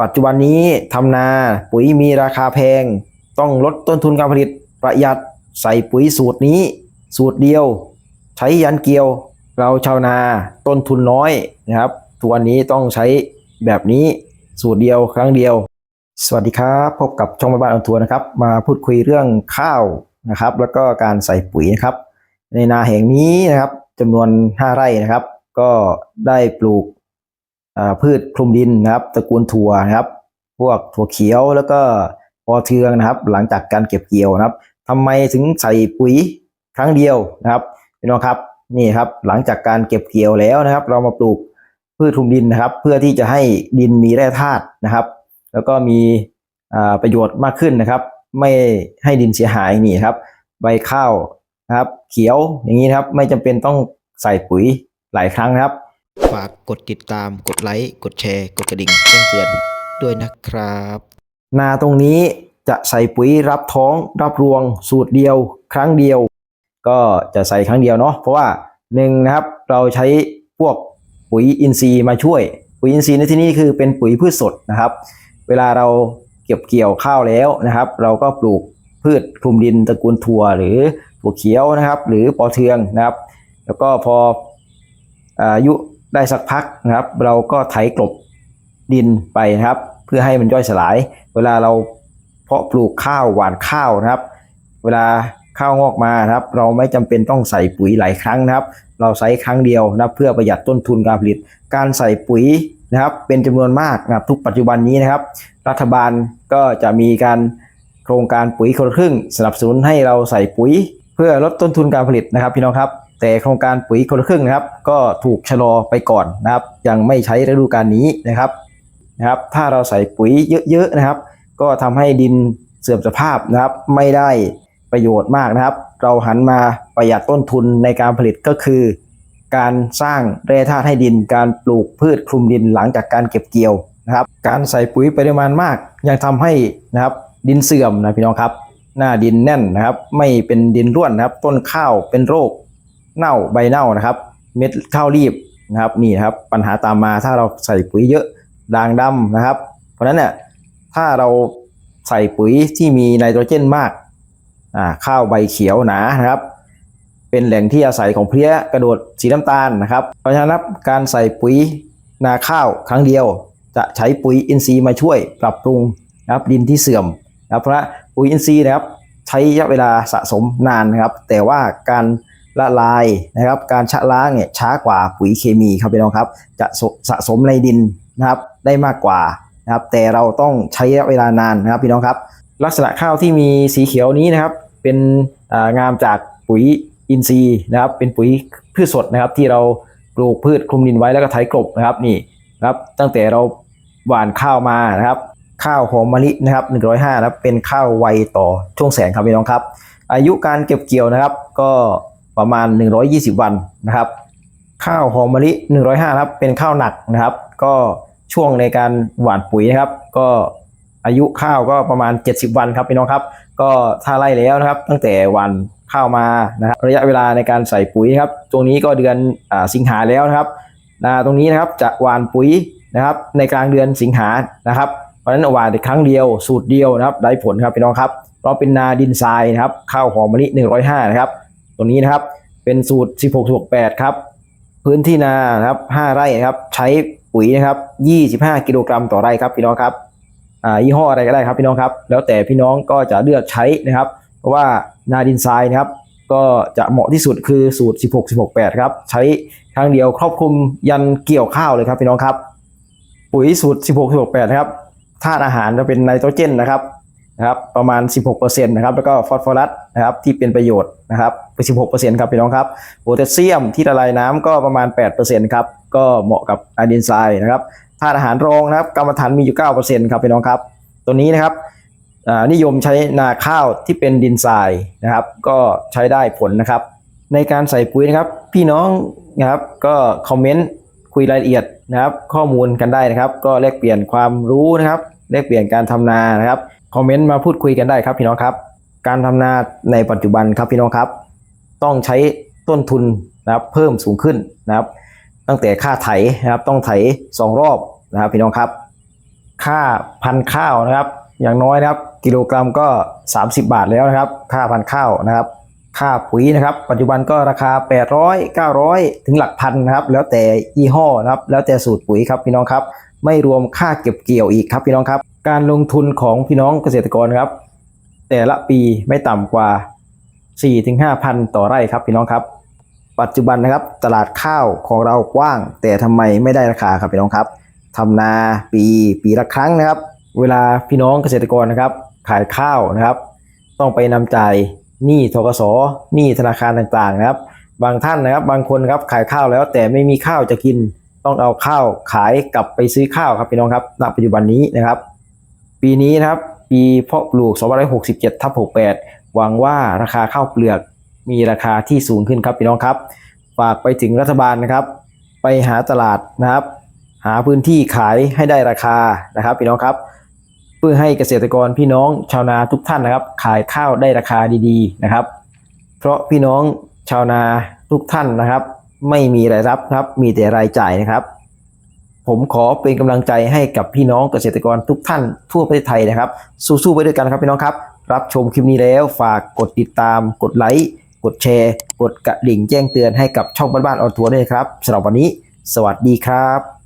ปัจจุบันนี้ทำนาปุ๋ยมีราคาแพง ต้องลดต้นทุนการผลิตประหยัดใส่ปุ๋ยสูตรนี้ สูตรเดียว ใช้ยันเกียว เราชาวนาต้นทุนน้อยนะครับทุกวันนี้ต้องใช้แบบนี้สูตรเดียวครั้งเดียว สวัสดีครับพบกับช่องบ้านออนทัวร์นะครับ มาพูดคุยเรื่องข้าวนะครับ แล้วก็การใส่ปุ๋ยนะครับ ในนาแห่งนี้นะครับจำนวน 5 ไร่นะครับ ก็ได้ปลูก พืชคลุมดินนะครับตระกูลถั่วนะครับ พวกถั่วเขียวแล้วก็ปอเทืองนะครับ หลังจากการเก็บเกี่ยวนะครับทำไมถึงใส่ปุ๋ยครั้งเดียวนะครับพี่น้องครับนี่ครับหลังจากการเก็บเกี่ยวแล้วนะครับ เรามาปลูกพืชคลุมดินนะครับ เพื่อที่จะให้ดินมีแร่ธาตุนะครับ แล้วก็มีประโยชน์มากขึ้นนะครับ ไม่ให้ดินเสียหายนี่ครับ ใบข้าวนะครับ เขียวอย่างนี้นะครับ ไม่จำเป็นต้องใส่ปุ๋ยหลายครั้งนะครับ ฝากกดติดตาม กดไลค์ กดแชร์ กดกระดิ่งแจ้งเตือนด้วยนะครับ นาตรงนี้จะใส่ปุ๋ยรับท้องรับรวงสูตรเดียว ครั้งเดียว ก็จะใส่ครั้งเดียวเนาะเพราะว่าหนึ่งนะครับเราใช้พวกปุ๋ยอินทรีย์มาช่วย ปุ๋ยอินทรีย์ในที่นี้คือเป็นปุ๋ยพืชสดนะครับ เวลาเราเก็บเกี่ยวข้าวแล้วนะครับ เราก็ปลูกพืชคลุมดินตระกูลถั่วหรือถั่วเขียวนะครับ หรือปอเทืองนะครับ แล้วก็พออายุ ได้สักพักนะครับ เราก็ไถกลบดินไปนะครับ เพื่อให้มันย่อยสลาย เวลาเราเพาะปลูกข้าวหว่านข้าวนะครับ เวลาข้าวงอกมานะครับ เราไม่จำเป็นต้องใส่ปุ๋ยหลายครั้งนะครับ เราใช้ครั้งเดียวนะเพื่อประหยัดต้นทุนการผลิต การใส่ปุ๋ยนะครับ เป็นจำนวนมากนะครับทุกปัจจุบันนี้นะครับ รัฐบาลก็จะมีการโครงการปุ๋ยคนละครึ่ง สนับสนุนให้เราใส่ปุ๋ย เพื่อลดต้นทุนการผลิตนะครับ พี่น้องครับ แต่โครงการปุ๋ยคนละครึ่งนะครับ ก็ถูกชะลอไปก่อนนะครับ ยังไม่ใช้ฤดูกาลนี้นะครับนะครับ ถ้าเราใส่ปุ๋ยเยอะๆนะครับ ก็ทำให้ดินเสื่อมสภาพนะครับ ไม่ได้ประโยชน์มากนะครับ เราหันมาประหยัดต้นทุนในการผลิตก็คือ การสร้างแร่ธาตุให้ดิน การปลูกพืชคลุมดินหลังจากการเก็บเกี่ยวนะครับ การใส่ปุ๋ยปริมาณมาก ยังทำให้นะครับดินเสื่อมนะพี่น้องครับ หน้าดินแน่นนะครับ ไม่เป็นดินร่วนนะครับ ต้นข้าวเป็นโรค เน่าใบเน่านะครับ เม็ดข้าวรีบนะครับนี่นะครับปัญหาตามมาถ้าเราใส่ปุ๋ยเยอะด่างดำนะครับ เพราะฉะนั้นเนี่ยถ้าเราใส่ปุ๋ยที่มีไนโตรเจนมากอ่าข้าวใบเขียวหนานะครับ เป็นแหล่งที่อาศัยของเพลี้ยกระโดดสีน้ำตาลนะครับ เพราะฉะนั้นการใส่ปุ๋ยนาข้าวครั้งเดียว จะใช้ปุ๋ยอินทรีย์มาช่วยปรับปรุงนะครับดินที่เสื่อมนะครับเพราะปุ๋ยอินทรีย์นะครับ ใช้ระยะเวลาสะสมนานนะครับ แต่ว่าการ ละลายนะครับ การชะล้างเนี่ยช้ากว่าปุ๋ยเคมีครับพี่น้องครับ จะสสะสมในดินนะครับได้มากกว่านะครับ แต่เราต้องใช้ระยะเวลานานนะครับพี่น้องครับ ลักษณะข้าวที่มีสีเขียวนี้นะครับ เป็นงามจากปุ๋ยอินทรีย์นะครับ เป็นปุ๋ยพืชสดนะครับ ที่เราปลูกพืชคลุมดินไว้แล้วก็ไถกลบนะครับนี่นะครับตั้งแต่เราหว่านข้าวมานะครับ ข้าวหอมมะลินะครับ105นะครับเป็นข้าวไวต่อช่วงแสงครับพี่น้องครับ อายุการเก็บเกี่ยวนะครับก็ ประมาณ 120 วันนะครับ ข้าวหอมมะลิ 105ครับเป็นข้าวหนักนะครับ ก็ช่วงในการหว่านปุ๋ยนะครับ ก็อายุข้าวก็ประมาณ 70 วันครับพี่น้องครับ ก็ถ้าไล่แล้วนะครับ ตั้งแต่วันข้าวมานะครับระยะเวลาในการใส่ปุ๋ยครับ ตรงนี้ก็เดือนอสิงหาแล้วนะครับนาตรงนี้นะครับจะหว่านปุ๋ยนะครับ ในกลางเดือนสิงหานะครับเพราะฉะนั้นหว่านแต่ครั้งเดียวสูตรเดียวนะครับได้ผลครับพี่น้องครับเพราะเป็นนาดินทรายนะครับข้าวหอมมะลิ105นะครับ ตรงนี้นะครับ เป็นสูตร16 8 ครับ พื้นที่นานะครับ5ไร่นะครับ ใช้ปุ๋ยนะครับ 25 กิโลกรัมต่อไร่ครับพี่น้องครับอ่ายี่ห้ออะไรก็ได้ครับพี่น้องครับ แล้วแต่พี่น้องก็จะเลือกใช้นะครับ เพราะว่านาดินทรายนะครับก็จะเหมาะที่สุดคือสูตร 16 16 8 ครับ ใช้ครั้งเดียวครอบคลุมยันเกี่ยวข้าวเลยครับพี่น้องครับ ปุ๋ยสูตร 16 16 8 นะครับธาตุอาหารจะเป็นไนโตรเจนนะครับ นะครับประมาณ 16%นะครับแล้วก็ฟอสฟอรัสนะครับที่เป็นประโยชน์นะครับเป็น16%ครับพี่น้องครับโพแทสเซียมที่ละลายน้ำก็ประมาณ 8%ครับก็เหมาะกับอะดินทรายนะครับธาตุอาหารรองนะครับกรรมฐานมีอยู่ 9%ครับพี่น้องครับตัวนี้นะครับนิยมใช้นาข้าวที่เป็นดินทรายนะครับ ก็ใช้ได้ผลนะครับ ในการใส่ปุ๋ยนะครับพี่น้องนะครับก็คอมเมนต์คุยรายละเอียดนะครับ ข้อมูลกันได้นะครับ ก็แลกเปลี่ยนความรู้นะครับแลกเปลี่ยนการทำนานะครับ คอมเมนต์มาพูดคุยกันได้ครับพี่น้องครับ การทำนาในปัจจุบันครับพี่น้องครับ ต้องใช้ต้นทุนนะครับเพิ่มสูงขึ้นนะครับ ตั้งแต่ค่าไถนะครับต้องไถสองรอบนะครับพี่น้องครับ ค่าพันข้าวนะครับ อย่างน้อยนะครับกิโลกรัมก็ 30 บาทแล้วนะครับ ค่าพันข้าวนะครับ ค่าปุ๋ยนะครับ ปัจจุบันก็ราคา 800 900 ถึงหลักพันนะครับ แล้วแต่ยี่ห้อนะครับ แล้วแต่สูตรปุ๋ยครับพี่น้องครับ ไม่รวมค่าเก็บเกี่ยวอีกครับพี่น้องครับ การลงทุนของพี่น้องเกษตรกรครับ แต่ละปีไม่ต่ำกว่า 4-5พันต่อไร่ครับพี่น้องครับ ปัจจุบันนะครับตลาดข้าวของเรากว้าง แต่ทำไมไม่ได้ราคาครับพี่น้องครับทำนาปีปีละครั้งนะครับ เวลาพี่น้องเกษตรกรนะครับ ขายข้าวนะครับ ต้องไปนำจ่ายหนี้ทกสหนี้ธนาคารต่างๆนะครับ บางท่านนะครับบางคนครับขายข้าวแล้วแต่ไม่มีข้าวจะกินต้องเอาข้าวขายกลับไปซื้อข้าวครับพี่น้องครับณปัจจุบันนี้นะครับ ปีนี้นะครับ ปีเพาะปลูก2567ทับ68 หวังว่าราคาข้าวเปลือกมีราคาที่สูงขึ้นครับพี่น้องครับ ฝากไปถึงรัฐบาลนะครับ ไปหาตลาดนะครับ หาพื้นที่ขายให้ได้ราคานะครับพี่น้องครับ เพื่อให้เกษตรกรพี่น้องชาวนาทุกท่านนะครับ ขายข้าวได้ราคาดีๆนะครับ เพราะพี่น้องชาวนาทุกท่านนะครับ ไม่มีรายรับครับ มีแต่รายจ่ายนะครับ ผมขอเป็นกำลังใจให้กับพี่น้องเกษตรกรทุกท่านทั่วประเทศไทยนะครับ สู้ๆไปด้วยกันครับพี่น้องครับ รับชมคลิปนี้แล้วฝากกดติดตาม กดไลค์กดแชร์ กดกระดิ่งแจ้งเตือนให้กับช่องบ้านๆออนทัวร์ด้วยครับสำหรับวันนี้ สวัสดีครับ